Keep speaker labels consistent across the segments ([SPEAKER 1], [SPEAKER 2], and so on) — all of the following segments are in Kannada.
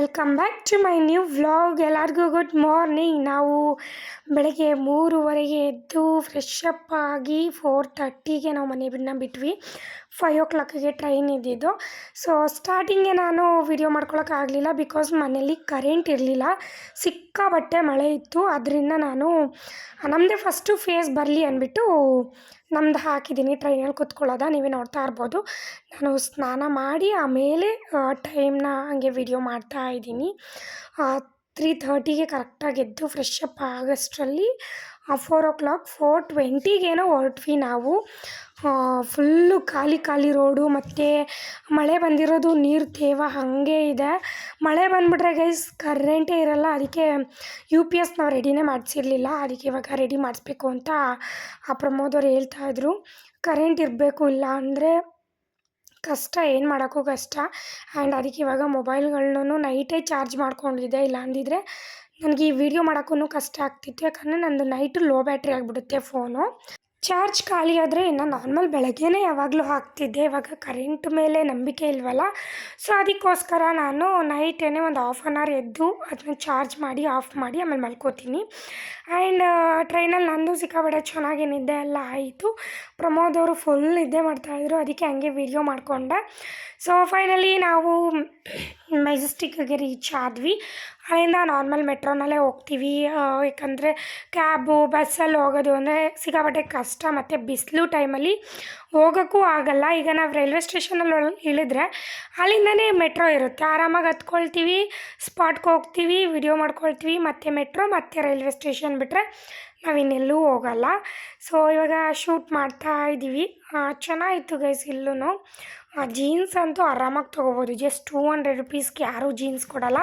[SPEAKER 1] Welcome back to my new vlog ಎಲ್ಲರಿಗೂ ಗುಡ್ ಮಾರ್ನಿಂಗ್ ನಾವು ಬೆಳಗ್ಗೆ ಮೂರುವರೆಗೆ ಎದ್ದು ಫ್ರೆಶ್ ಅಪ್ ಆಗಿ ಫೋರ್ ತರ್ಟಿಗೆ ನಾವು ಮನೆಯನ್ನ ಬಿಟ್ವಿ. ಫೈವ್ ಓ ಕ್ಲಾಕಿಗೆ ಟ್ರೈನ್ ಇದ್ದಿದ್ದು. ಸೊ ಸ್ಟಾರ್ಟಿಂಗೇ ನಾನು ವಿಡಿಯೋ ಮಾಡ್ಕೊಳಕ್ಕಾಗಲಿಲ್ಲ ಬಿಕಾಸ್ ಮನೇಲಿ ಕರೆಂಟ್ ಇರಲಿಲ್ಲ. ಸಿಕ್ಕಾಬಟ್ಟೆ ಮಳೆ ಇತ್ತು. ಅದರಿಂದ ನಾನು ನಮ್ಮದೇ ಫಸ್ಟು ಫೇಸ್ ಬರಲಿ ಅಂದ್ಬಿಟ್ಟು ನಮ್ದು ಹಾಕಿದ್ದೀನಿ ಟ್ರೈನಲ್ಲಿ ಕೂತ್ಕೊಳ್ಳೋದ. ನೀವೇ ನೋಡ್ತಾ ಇರ್ಬೋದು. ನಾನು ಸ್ನಾನ ಮಾಡಿ ಆಮೇಲೆ ಟೈಮ್ನ ಹಾಗೆ ವಿಡಿಯೋ ಮಾಡ್ತಾ ಇದ್ದೀನಿ. ತ್ರೀ ಥರ್ಟಿಗೆ ಕರೆಕ್ಟಾಗಿ ಎದ್ದು ಫ್ರೆಶ್ ಅಪ್ ಆಗೋಷ್ಟರಲ್ಲಿ ಫೋರ್ ಓ ಕ್ಲಾಕ್ ಫೋರ್ ಟ್ವೆಂಟಿಗೇನೋ ಹೊರಟ್ವಿ ನಾವು. ಫುಲ್ಲು ಖಾಲಿ ಖಾಲಿ ರೋಡು ಮತ್ತು ಮಳೆ ಬಂದಿರೋದು ನೀರು ತೇವ ಹಾಗೆ ಇದೆ. ಮಳೆ ಬಂದುಬಿಟ್ರೆ ಗೈಸ್ ಕರೆಂಟೇ ಇರಲ್ಲ, ಅದಕ್ಕೆ ಯು ಪಿ ಎಸ್ ನಾವು ರೆಡಿನೇ ಮಾಡಿಸಿರ್ಲಿಲ್ಲ. ಅದಕ್ಕೆ ಇವಾಗ ರೆಡಿ ಮಾಡಿಸ್ಬೇಕು ಅಂತ ಆ ಪ್ರಮೋದವ್ರು ಹೇಳ್ತಾ ಹೇಳ್ತಾಯಿದ್ರು ಕರೆಂಟ್ ಇರಬೇಕು ಇಲ್ಲ ಅಂದರೆ ಕಷ್ಟ, ಏನು ಮಾಡೋಕ್ಕೂ ಕಷ್ಟ. ಆ್ಯಂಡ್ ಅದಕ್ಕೆ ಇವಾಗ ಮೊಬೈಲ್ಗಳನ್ನೂ ನೈಟೇ ಚಾರ್ಜ್ ಮಾಡ್ಕೊಂಡಿದ್ದೆ. ಇಲ್ಲ ಅಂದಿದ್ರೆ ನನಗೆ ಈ ವಿಡಿಯೋ ಮಾಡೋಕ್ಕೂ ಕಷ್ಟ ಆಗ್ತಿತ್ತು. ಯಾಕಂದರೆ ನಂದು ನೈಟು ಲೋ ಬ್ಯಾಟ್ರಿ ಆಗಿಬಿಡುತ್ತೆ ಫೋನು ಚಾರ್ಜ್ ಖಾಲಿ ಆದರೆ ಇನ್ನು ನಾರ್ಮಲ್ ಬೆಳಗ್ಗೆನೇ ಯಾವಾಗಲೂ ಹಾಕ್ತಿದ್ದೆ. ಇವಾಗ ಕರೆಂಟ್ ಮೇಲೆ ನಂಬಿಕೆ ಇಲ್ವಲ್ಲ? ಸೊ ಅದಕ್ಕೋಸ್ಕರ ನಾನು ನೈಟೇ ಒಂದು ಹಾಫ್ ಆನ್ ಅವರ್ ಎದ್ದು ಅದನ್ನ ಚಾರ್ಜ್ ಮಾಡಿ ಆಫ್ ಮಾಡಿ, ಆಮೇಲೆ ಮಲ್ಕೋತೀನಿ. ಆ್ಯಂಡ್ ಟ್ರೈನಲ್ಲಿ ನಂದು ಸಿಕ್ಕಾಪಟ್ಟೆ ಚೆನ್ನಾಗಿ ನಿದ್ದೆ ಎಲ್ಲ ಆಯಿತು. ಪ್ರಮೋದ್ ಅವರು ಫುಲ್ ನಿದ್ದೆ ಮಾಡ್ತಾಯಿದ್ರು ಅದಕ್ಕೆ ಹಂಗೆ ವಿಡಿಯೋ ಮಾಡಿಕೊಂಡೆ. ಸೊ ಫೈನಲಿ ನಾವು ಮೆಜೆಸ್ಟಿಕ್ಗೆ ರೀಚ್ ಆದ್ವಿ. ಅಲ್ಲಿಂದ ನಾರ್ಮಲ್ ಮೆಟ್ರೋನಲ್ಲೇ ಹೋಗ್ತೀವಿ. ಯಾಕಂದರೆ ಕ್ಯಾಬು ಬಸ್ಸಲ್ಲಿ ಹೋಗೋದು ಅಂದರೆ ಸಿಕ್ಕಾಪಟ್ಟೆ ಕಷ್ಟ ಮತ್ತು ಬಿಸಿಲು ಟೈಮಲ್ಲಿ ಹೋಗೋಕ್ಕೂ ಆಗಲ್ಲ. ಈಗ ನಾವು ರೈಲ್ವೆ ಸ್ಟೇಷನಲ್ಲಿ ಇಳಿದ್ರೆ ಅಲ್ಲಿಂದನೇ ಮೆಟ್ರೋ ಇರುತ್ತೆ. ಆರಾಮಾಗಿ ಹತ್ಕೊಳ್ತೀವಿ ಸ್ಪಾಟ್ಗೆ ಹೋಗ್ತೀವಿ ವಿಡಿಯೋ ಮಾಡ್ಕೊಳ್ತೀವಿ, ಮತ್ತು ಮೆಟ್ರೋ ಮತ್ತು ರೈಲ್ವೆ ಸ್ಟೇಷನ್ ಬಿಟ್ಟರೆ ನಾವಿನ್ನೆಲ್ಲೂ ಹೋಗಲ್ಲ. ಸೊ ಇವಾಗ ಶೂಟ್ ಮಾಡ್ತಾ ಇದ್ದೀವಿ. ಚೆನ್ನಾಗಿತ್ತು ಗೈಸ್ ಇಲ್ಲೂ ಜೀನ್ಸ್ ಅಂತೂ ಆರಾಮಾಗಿ ತೊಗೋಬೋದು. ಜಸ್ಟ್ ಟೂ ಹಂಡ್ರೆಡ್ ರುಪೀಸ್ಗೆ ಯಾರೂ ಜೀನ್ಸ್ ಕೊಡಲ್ಲ.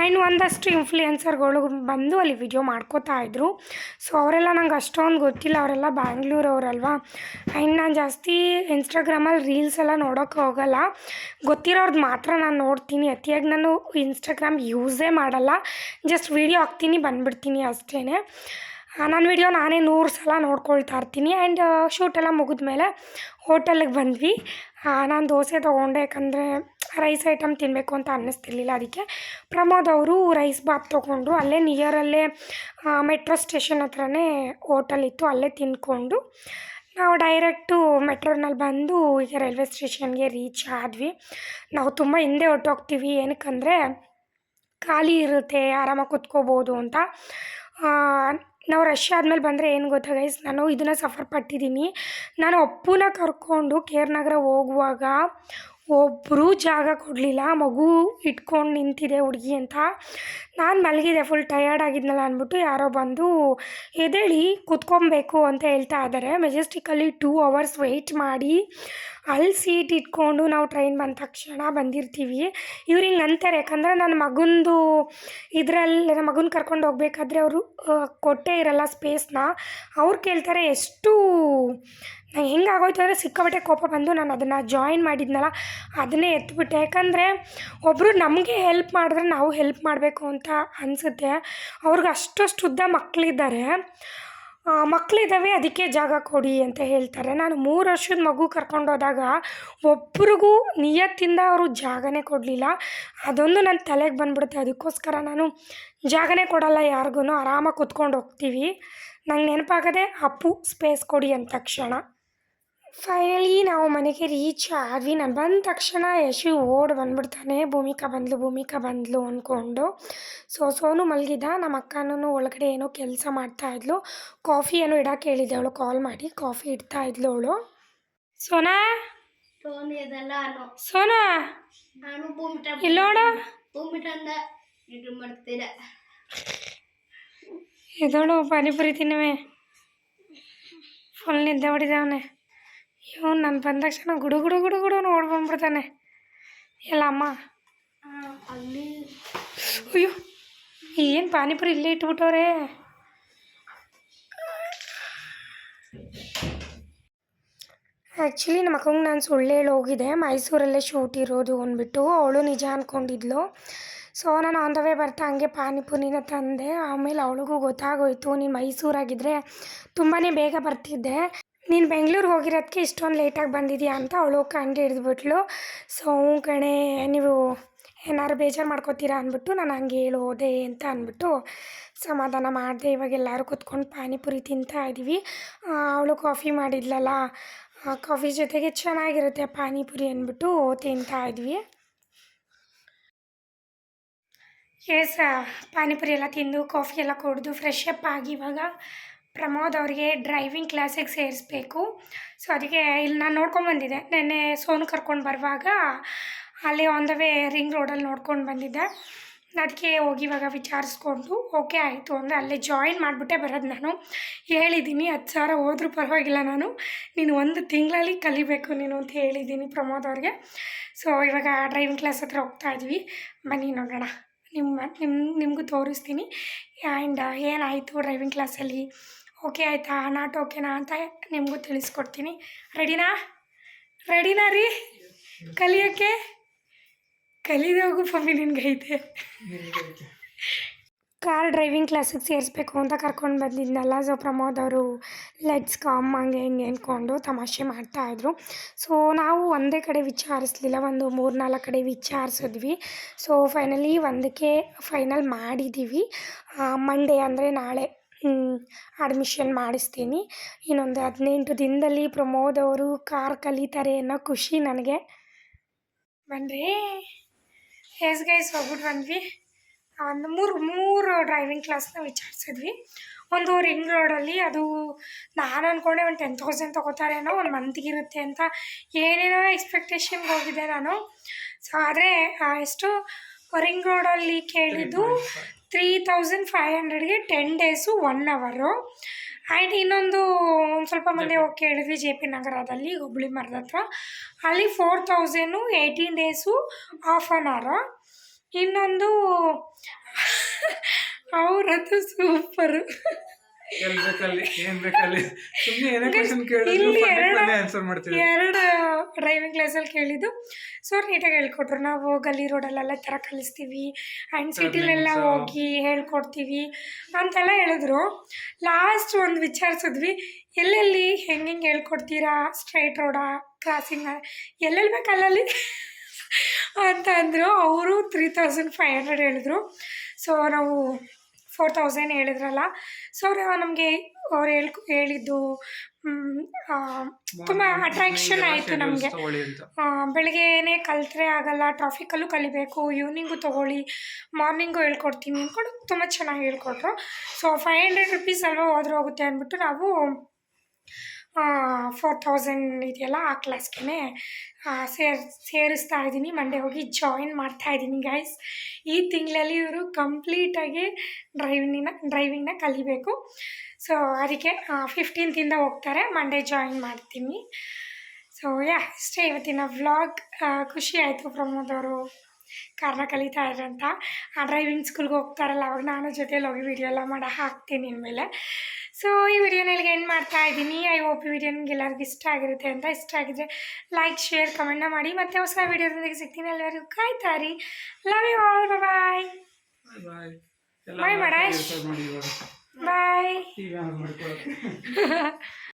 [SPEAKER 1] ಆ್ಯಂಡ್ ಒಂದಷ್ಟು ಇನ್ಫ್ಲೂಯೆನ್ಸರ್ಗಳು ಬಂದು ಅಲ್ಲಿ ವಿಡಿಯೋ ಮಾಡ್ಕೋತಾ ಇದ್ದರು ಸೊ ಅವರೆಲ್ಲ ನಂಗೆ ಅಷ್ಟೊಂದು ಗೊತ್ತಿಲ್ಲ. ಅವರೆಲ್ಲ ಬ್ಯಾಂಗ್ಳೂರವ್ರಲ್ವಾ. ಆ್ಯಂಡ್ ನಾನು ಜಾಸ್ತಿ ಇನ್ಸ್ಟಾಗ್ರಾಮಲ್ಲಿ ರೀಲ್ಸ್ ಎಲ್ಲ ನೋಡೋಕ್ಕೆ ಹೋಗಲ್ಲ. ಗೊತ್ತಿರೋರ್ದು ಮಾತ್ರ ನಾನು ನೋಡ್ತೀನಿ. ಅತಿಯಾಗಿ ನಾನು ಇನ್ಸ್ಟಾಗ್ರಾಮ್ ಯೂಸೇ ಮಾಡಲ್ಲ. ಜಸ್ಟ್ ವೀಡಿಯೋ ಹಾಕ್ತೀನಿ, ಬಂದುಬಿಡ್ತೀನಿ ಅಷ್ಟೇ ನನ್ನ ವಿಡಿಯೋ ನಾನೇ ನೂರು ಸಲ ನೋಡ್ಕೊಳ್ತಾ ಇರ್ತೀನಿ. ಆ್ಯಂಡ್ ಶೂಟೆಲ್ಲ ಮುಗಿದ್ಮೇಲೆ ಹೋಟೆಲಿಗೆ ಬಂದ್ವಿ. ನಾನು ದೋಸೆ ತೊಗೊಂಡೆ. ಯಾಕಂದರೆ ರೈಸ್ ಐಟಮ್ ತಿನ್ನಬೇಕು ಅಂತ ಅನ್ನಿಸ್ತಿರ್ಲಿಲ್ಲ ಅದಕ್ಕೆ. ಪ್ರಮೋದ್ ಅವರು ರೈಸ್ ಬಾತ್ ತೊಗೊಂಡ್ರು. ಅಲ್ಲೇ ನಿಯರಲ್ಲೇ ಮೆಟ್ರೋ ಸ್ಟೇಷನ್ ಹತ್ರನೇ ಹೋಟೆಲ್ ಇತ್ತು. ಅಲ್ಲೇ ತಿಂದ್ಕೊಂಡು ನಾವು ಡೈರೆಕ್ಟು ಮೆಟ್ರೋನಲ್ಲಿ ಬಂದು ಈಗ ರೈಲ್ವೆ ಸ್ಟೇಷನ್ಗೆ ರೀಚ್ ಆದ್ವಿ. ನಾವು ತುಂಬ ಹಿಂದೆ ಹೊರ್ಟೋಗ್ತೀವಿ. ಏನಕ್ಕಂದರೆ ಖಾಲಿ ಇರುತ್ತೆ. ಆರಾಮಾಗಿ ಕೂತ್ಕೋಬೋದು ಅಂತ. ನಾವು ರಶ್ ಆದಮೇಲೆ ಬಂದರೆ ಏನು ಗೊತ್ತಾ ಗೈಸ್ ನಾನು ಇದನ್ನು ಸಫರ್ ಪಟ್ಟಿದ್ದೀನಿ ನಾನು ಅಪ್ಪುನ ಕರ್ಕೊಂಡು ಕೆ ಆರ್ ನಗರ ಹೋಗುವಾಗ ಒಬ್ಬರು ಜಾಗ ಕೊಡಲಿಲ್ಲ, ಮಗು ಇಟ್ಕೊಂಡು ನಿಂತಿದೆ ಹುಡುಗಿ ಅಂತ. ನಾನು ಮಲಗಿದೆ ಫುಲ್ ಟಯರ್ಡ್ ಆಗಿದ್ನಲ್ಲ ಅಂದ್ಬಿಟ್ಟು ಯಾರೋ ಬಂದು ಎದೇಳಿ ಕೂತ್ಕೊಬೇಕು ಅಂತ ಹೇಳ್ತಾ ಇದ್ದಾರೆ ಮೆಜೆಸ್ಟಿಕಲ್ಲಿ ಟೂ ಅವರ್ಸ್ ವೆಯ್ಟ್ ಮಾಡಿ ಅಲ್ಲಿ ಸೀಟ್ ಇಟ್ಕೊಂಡು ನಾವು ಟ್ರೈನ್ ಬಂದ ತಕ್ಷಣ ಬಂದಿರ್ತೀವಿ. ಇವ್ರು ಹಿಂಗೆ ಅಂತಾರೆ ಯಾಕಂದರೆ ನನ್ನ ಮಗಂದು ಇದರಲ್ಲಿ, ನನ್ನ ಮಗನ ಕರ್ಕೊಂಡು ಹೋಗ್ಬೇಕಾದ್ರೆ ಅವರು ಕೊಟ್ಟೇ ಇರಲ್ಲ ಸ್ಪೇಸ್ನ ಅವ್ರು ಕೇಳ್ತಾರೆ, ಎಷ್ಟು ನಂಗೆ ಹೆಂಗೆ ಆಗೋಯ್ತು ಅಂದರೆ ಸಿಕ್ಕಾಬಟ್ಟೆ ಕೋಪ ಬಂದು ನಾನು ಅದನ್ನು ಜಾಯಿನ್ ಮಾಡಿದ್ನಲ್ಲ, ಅದನ್ನೇ ಎತ್ಬಿಟ್ಟೆ. ಯಾಕಂದರೆ ಒಬ್ಬರು ನಮಗೆ ಹೆಲ್ಪ್ ಮಾಡಿದ್ರೆ ನಾವು ಹೆಲ್ಪ್ ಮಾಡಬೇಕು ಅಂತ ಅನಿಸುತ್ತೆ. ಅವ್ರಿಗೆ ಅಷ್ಟಷ್ಟು ಉದ್ದ ಮಕ್ಕಳಿದ್ದಾರೆ ಮಕ್ಕಳಿದ್ದಾವೆ ಅದಕ್ಕೆ ಜಾಗ ಕೊಡಿ ಅಂತ ಹೇಳ್ತಾರೆ. ನಾನು ಮೂರು ವರ್ಷದ ಮಗು ಕರ್ಕೊಂಡೋದಾಗ ಒಬ್ರಿಗೂ ನಿಯತ್ತಿಂದ ಅವರು ಜಾಗನೇ ಕೊಡಲಿಲ್ಲ. ಅದೊಂದು ನನ್ನ ತಲೆಗೆ ಬಂದ್ಬಿಡುತ್ತೆ. ಅದಕ್ಕೋಸ್ಕರ ನಾನು ಜಾಗನೇ ಕೊಡಲ್ಲ ಯಾರಿಗೂ ಆರಾಮಾಗಿ ಕೂತ್ಕೊಂಡು ಹೋಗ್ತೀವಿ. ನಂಗೆ ನೆನಪಾಗದೆ ಅಪ್ಪು ಸ್ಪೇಸ್ ಕೊಡಿ ಅಂದ ತಕ್ಷಣ. ಫೈನಲಿ ನಾವು ಮನೆಗೆ ರೀಚ್ ಆದ್ವಿ. ನಾನು ಬಂದ ತಕ್ಷಣ ಯಶು ಓಡ್ ಬಂದ್ಬಿಡ್ತಾನೆ. ಭೂಮಿಕಾ ಬಂದ್ಲು ಭೂಮಿಕಾ ಬಂದ್ಲು ಅಂದ್ಕೊಂಡು ಸೊ ಸೋನು ಮಲಗಿದ. ನಮ್ಮ ಅಕ್ಕನೂ ಒಳಗಡೆ ಏನೋ ಕೆಲಸ ಮಾಡ್ತಾಯಿದ್ಲು ಕಾಫಿ ಏನೋ ಇಡಕ್ಕೆ ಹೇಳಿದ್ದೆ ಅವಳು. ಕಾಲ್ ಮಾಡಿ ಕಾಫಿ ಇಡ್ತಾ ಇದ್ಲು ಅವಳು. ಸೋನಾ?
[SPEAKER 2] ಸೋನು
[SPEAKER 1] ಇಲ್ಲೋಡ
[SPEAKER 2] ಮಾಡ್ತೀರ
[SPEAKER 1] ಇದೋಳು ಪಾನಿಪುರಿ ತಿನ್ನವೆ. ಫುಲ್ ನಿದ್ದೆ ಹೊಡಿದವನೆ. ಇವನು ನಾನು ಬಂದ ತಕ್ಷಣ ಗುಡು ಗುಡು ಗುಡು ಗುಡು ನೋಡಿ ಬಂದ್ಬಿಡ್ತಾನೆ. ಎಲ್ಲ ಅಮ್ಮ.
[SPEAKER 2] ಅಲ್ಲಿ
[SPEAKER 1] ಅಯ್ಯೋ ಏನು ಪಾನಿಪುರಿ ಇಲ್ಲೇ ಇಟ್ಬಿಟ್ಟವ್ರೆ? ಆ್ಯಕ್ಚುಲಿ ನಮ್ಮ ಅಕ್ಕಂಗೆ ನಾನು ಸುಳ್ಳು ಹೇಳಿ ಹೋಗಿದ್ದೆ. ಮೈಸೂರಲ್ಲೇ ಶೂಟ್ ಇರೋದು ಅಂದ್ಬಿಟ್ಟು ಅವಳು ನಿಜ ಅಂದ್ಕೊಂಡಿದ್ಲು ಸೊ ನಾನು ಆನ್ ದ ವೇ ಬರ್ತಾ ಹಂಗೆ ಪಾನಿಪುರಿನ ತಂದೆ. ಆಮೇಲೆ ಅವಳಿಗೂ ಗೊತ್ತಾಗೋಯ್ತು. ನೀನು ಮೈಸೂರಾಗಿದ್ದರೆ ತುಂಬಾ ಬೇಗ ಬರ್ತಿದ್ದೆ. ನೀನು ಬೆಂಗ್ಳೂರಿಗೆ ಹೋಗಿರೋದಕ್ಕೆ ಇಷ್ಟೊಂದು ಲೇಟಾಗಿ ಬಂದಿದ್ಯಾ ಅಂತ ಅವಳು ಕಂಡು ಹಿಡಿದ್ಬಿಟ್ಲು. ಸೊ ಹ್ಞೂ ಕಣೆ, ನೀವು ಏನಾರು ಬೇಜಾರು ಮಾಡ್ಕೋತೀರಾ ಅಂದ್ಬಿಟ್ಟು ನಾನು ಹಂಗೆ ಹೇಳೋದೆ ಅಂತ ಅಂದ್ಬಿಟ್ಟು ಸಮಾಧಾನ ಮಾಡಿದೆ. ಇವಾಗ ಎಲ್ಲರೂ ಕೂತ್ಕೊಂಡು ಪಾನಿಪುರಿ ತಿಂತಾ ಇದ್ದೀವಿ ಅವಳು ಕಾಫಿ ಮಾಡಿದ್ಲಲ್ಲ ಕಾಫಿ ಜೊತೆಗೆ ಚೆನ್ನಾಗಿರುತ್ತೆ ಪಾನಿಪುರಿ ಅಂದ್ಬಿಟ್ಟು ತಿಂತಾ ಇದ್ವಿ. ಎಸ್ ಪಾನಿಪುರಿ ಎಲ್ಲ ತಿಂದು, ಕಾಫಿ ಎಲ್ಲ ಕುಡಿದು ಫ್ರೆಶ್ ಅಪ್ ಆಗಿ ಇವಾಗ ಪ್ರಮೋದ್ ಅವರಿಗೆ ಡ್ರೈವಿಂಗ್ ಕ್ಲಾಸಿಗೆ ಸೇರಿಸ್ಬೇಕು. ಸೊ ಅದಕ್ಕೆ ಇಲ್ಲಿ ನಾನು ನೋಡ್ಕೊಂಬಂದಿದ್ದೆ ನೆನ್ನೆ ಸೋನು ಕರ್ಕೊಂಡು ಬರುವಾಗ ಅಲ್ಲಿ ಆನ್ ದ ವೇ ರಿಂಗ್ ರೋಡಲ್ಲಿ ನೋಡ್ಕೊಂಡು ಬಂದಿದ್ದೆ. ಅದಕ್ಕೆ ಹೋಗಿ ಇವಾಗ ವಿಚಾರಿಸ್ಕೊಂಡು ಓಕೆ ಆಯಿತು. ಅಂದರೆ ಅಲ್ಲೇ ಜಾಯಿನ್ ಮಾಡಿಬಿಟ್ಟೆ ಬರೋದು ನಾನು. ಹೇಳಿದ್ದೀನಿ ಹತ್ತು ಸಾವಿರ ಹೋದರೂ ಪರವಾಗಿಲ್ಲ ನಾನು. ನೀನು ಒಂದು ತಿಂಗಳಲ್ಲಿ ಕಲಿಬೇಕು ನೀನು ಅಂತ ಹೇಳಿದ್ದೀನಿ ಪ್ರಮೋದ್ ಅವ್ರಿಗೆ. ಸೊ ಇವಾಗ ಡ್ರೈವಿಂಗ್ ಕ್ಲಾಸ್ ಹತ್ರ ಹೋಗ್ತಾ ಇದ್ವಿ. ಬನ್ನಿ ನೋಡೋಣ. ನಿಮ್ಮ ನಿಮ್ಮ ನಿಮಗೂ ತೋರಿಸ್ತೀನಿ. ಆ್ಯಂಡ್ ಏನಾಯಿತು ಡ್ರೈವಿಂಗ್ ಕ್ಲಾಸಲ್ಲಿ ಓಕೆ ಆಯಿತಾ? ನಾಟ್ ಓಕೆನಾ ಅಂತ ನಿಮಗೂ ತಿಳಿಸ್ಕೊಡ್ತೀನಿ. ರೆಡಿನಾ? ರೆಡಿನಾ ರೀ? ಕಲಿಯೋಕ್ಕೆ ಕಲಿದೆ ಹೋಗು ಪಮ್ಮಿ ನಿನ್ಗೈತೆ ಕಾರ್ ಡ್ರೈವಿಂಗ್ ಕ್ಲಾಸಿಗೆ ಸೇರಿಸ್ಬೇಕು ಅಂತ ಕರ್ಕೊಂಡು ಬಂದಿದ್ನಲ್ಲ, ಸೊ ಪ್ರಮೋದ್ ಅವರು ಲೆಟ್ಸ್ ಕಾಮ್ ಹಂಗೆ ಹಿಂಗೆ ಅಂದ್ಕೊಂಡು ತಮಾಷೆ ಮಾಡ್ತಾಯಿದ್ರು ಸೊ ನಾವು ಒಂದೇ ಕಡೆ ವಿಚಾರಿಸ್ಲಿಲ್ಲ, ಒಂದು ಮೂರು ನಾಲ್ಕು ಕಡೆ ವಿಚಾರಿಸಿದ್ವಿ. ಸೊ ಫೈನಲಿ ಒಂದಕ್ಕೆ ಫೈನಲ್ ಮಾಡಿದ್ದೀವಿ ಮಂಡೇ ಅಂದರೆ ನಾಳೆ. ಅಡ್ಮಿಷನ್ ಮಾಡಿಸ್ತೀನಿ. ಇನ್ನೊಂದು ಹದಿನೆಂಟು ದಿನದಲ್ಲಿ ಪ್ರಮೋದ್ ಅವರು ಕಾರ್ ಕಲಿತಾರೆ ಅನ್ನೋ ಖುಷಿ ನನಗೆ. ಬನ್ರಿ. ಎಸ್ ಗೈಸ್ ಹೋಗ್ಬಿಟ್ಟು ಬಂದ್ವಿ ಒಂದು ಮೂರು ಮೂರು ಡ್ರೈವಿಂಗ್ ಕ್ಲಾಸ್ನ ವಿಚಾರಿಸಿದ್ವಿ. ಒಂದು ರಿಂಗ್ ರೋಡಲ್ಲಿ ಅದು ನಾನು ಅಂದ್ಕೊಂಡೆ ಒಂದು ಟೆನ್ ತೌಸಂಡ್ ತೊಗೋತಾರೇನೋ ಒಂದು ಮಂತಿಗೆ ಇರುತ್ತೆ ಅಂತ ಏನೇನೋ ಎಕ್ಸ್ಪೆಕ್ಟೇಷನ್ಗೆ ಹೋಗಿದ್ದೆ ನಾನು. ಸೊ ಆದರೆ ಎಷ್ಟು ರಿಂಗ್ ರೋಡಲ್ಲಿ ಕೇಳಿದ್ದು ತ್ರೀ ತೌಸಂಡ್ ಫೈವ್ ಹಂಡ್ರೆಡ್ಗೆ ಟೆನ್ ಡೇಸು ಒನ್ ಅವರು ಆ್ಯಂಡ್ ಇನ್ನೊಂದು ಒಂದು ಸ್ವಲ್ಪ ಮಂದಿ ಹೋಗಿ ಕೇಳಿದ್ವಿ ಜೆ ಪಿ ನಗರದಲ್ಲಿ ಹುಬ್ಳಿ ಮರದ ಹತ್ರ. ಅಲ್ಲಿ four thousand eighteen days half on ಅವರು ಇನ್ನೊಂದು ಅವರದ್ದು ಸೂಪರು ಎರಡು ಡ್ರೈವಿಂಗ್ ಕ್ಲಾಸಲ್ಲಿ ಕೇಳಿದ್ದು. ಸೊ ನೀಟಾಗಿ ಹೇಳ್ಕೊಟ್ರು ನಾವು ಗಲ್ಲಿ ರೋಡಲ್ಲೆಲ್ಲ ಥರ ಕಲಿಸ್ತೀವಿ ಆ್ಯಂಡ್ ಸಿಟಿಲೆಲ್ಲ. ಹೋಗಿ ಹೇಳ್ಕೊಡ್ತೀವಿ ಅಂತೆಲ್ಲ ಹೇಳಿದ್ರು. ಲಾಸ್ಟ್ ಒಂದು ವಿಚಾರಿಸಿದ್ವಿ ಎಲ್ಲೆಲ್ಲಿ ಹೆಂಗೆ ಹೆಂಗೆ ಹೇಳ್ಕೊಡ್ತೀರಾ ಸ್ಟ್ರೈಟ್ ರೋಡಾ ಕ್ರಾಸಿಂಗ್ ಎಲ್ಲೆಲ್ಲಿ ಬೇಕು ಅಲ್ಲಲ್ಲಿ? ಅಂತ ಅಂದರು. ಅವರು ತ್ರೀ ತೌಸಂಡ್ ಫೈವ್ ಹಂಡ್ರೆಡ್ ಹೇಳಿದ್ರು. ಸೊ ನಾವು ಫೋರ್ ತೌಸಂಡ್ ಹೇಳಿದ್ರಲ್ಲ ಸೊ ನಮಗೆ ಅವ್ರು ಹೇಳ್ ಹೇಳಿದ್ದು ತುಂಬ ಅಟ್ರಾಕ್ಷನ್ ಆಯಿತು ನಮಗೆ. ಬೆಳಗ್ಗೆನೇ ಕಲಿತ್ರೆ ಆಗಲ್ಲ ಟ್ರಾಫಿಕಲ್ಲೂ ಕಲಿಬೇಕು ಈವ್ನಿಂಗು ತೊಗೊಳ್ಳಿ ಮಾರ್ನಿಂಗು ಹೇಳ್ಕೊಡ್ತೀನಿ ಅಂದ್ಕೊಂಡು ತುಂಬ ಚೆನ್ನಾಗಿ ಹೇಳ್ಕೊಟ್ರು. ಸೊ ಫೈವ್ ಹಂಡ್ರೆಡ್ ರುಪೀಸ್ ಅಲ್ವಾ ಹೋದ್ರೆ ಹೋಗುತ್ತೆ ಅಂದ್ಬಿಟ್ಟು ನಾವು ಫೋರ್ ತೌಸಂಡ್ ಇದೆಯಲ್ಲ ಆ ಕ್ಲಾಸ್ಗೆ ಸೇರ್, ಸೇರಿಸ್ತಾ ಇದ್ದೀನಿ. ಮಂಡೇ ಹೋಗಿ ಜಾಯಿನ್ ಮಾಡ್ತಾ ಇದ್ದೀನಿ ಗೈಸ್ ಈ ತಿಂಗಳಲ್ಲಿ ಇವರು ಕಂಪ್ಲೀಟಾಗಿ ಡ್ರೈವಿಂಗಿನ ಡ್ರೈವಿಂಗ್ನ ಕಲಿಬೇಕು. ಸೊ ಅದಕ್ಕೆ ಫಿಫ್ಟೀನ್ತಿಂದ ಹೋಗ್ತಾರೆ. ಮಂಡೇ ಜಾಯಿನ್ ಮಾಡ್ತೀನಿ. ಸೊ ಯಾ ಇಷ್ಟೇ ಇವತ್ತಿನ ವ್ಲಾಗ್ ಖುಷಿ ಆಯಿತು ಪ್ರಮೋದ್ ಅವರು. ಕಾರ್ನ ಕಲಿತಾ ಇದ್ರಂತ ಆ ಡ್ರೈವಿಂಗ್ ಸ್ಕೂಲ್ಗೆ ಹೋಗ್ತಾರಲ್ಲ ಅವಾಗ ನಾನು ಜೊತೆಲಿ ಹೋಗಿ ವಿಡಿಯೋ ಎಲ್ಲ ಮಾಡಿ ಹಾಕ್ತೀನಿ ಇನ್ಮೇಲೆ. ಸೊ ಈ ವಿಡಿಯೋನ ಇಲ್ಲಿಗೆ ಎಂಡ್ ಮಾಡ್ತಾ ಇದ್ದೀನಿ. ಐ ಹೋಪ್ ಈ ವಿಡಿಯೋ ನಿಮ್ಗೆ ಎಲ್ಲರಿಗೂ ಇಷ್ಟ ಆಗಿರುತ್ತೆ ಅಂತ. ಇಷ್ಟ ಆಗಿದ್ರೆ ಲೈಕ್ ಶೇರ್ ಕಮೆಂಟ್ನ ಮಾಡಿ. ಮತ್ತೆ ಹೊಸ ವಿಡಿಯೋದೊಂದಿಗೆ ಸಿಗ್ತೀನಿ ಎಲ್ಲರಿಗೂ. ಕಾಯ್ತಾರಿ. Love you all bye
[SPEAKER 3] bye bye ಮಡಾಯ್
[SPEAKER 1] bye
[SPEAKER 3] bye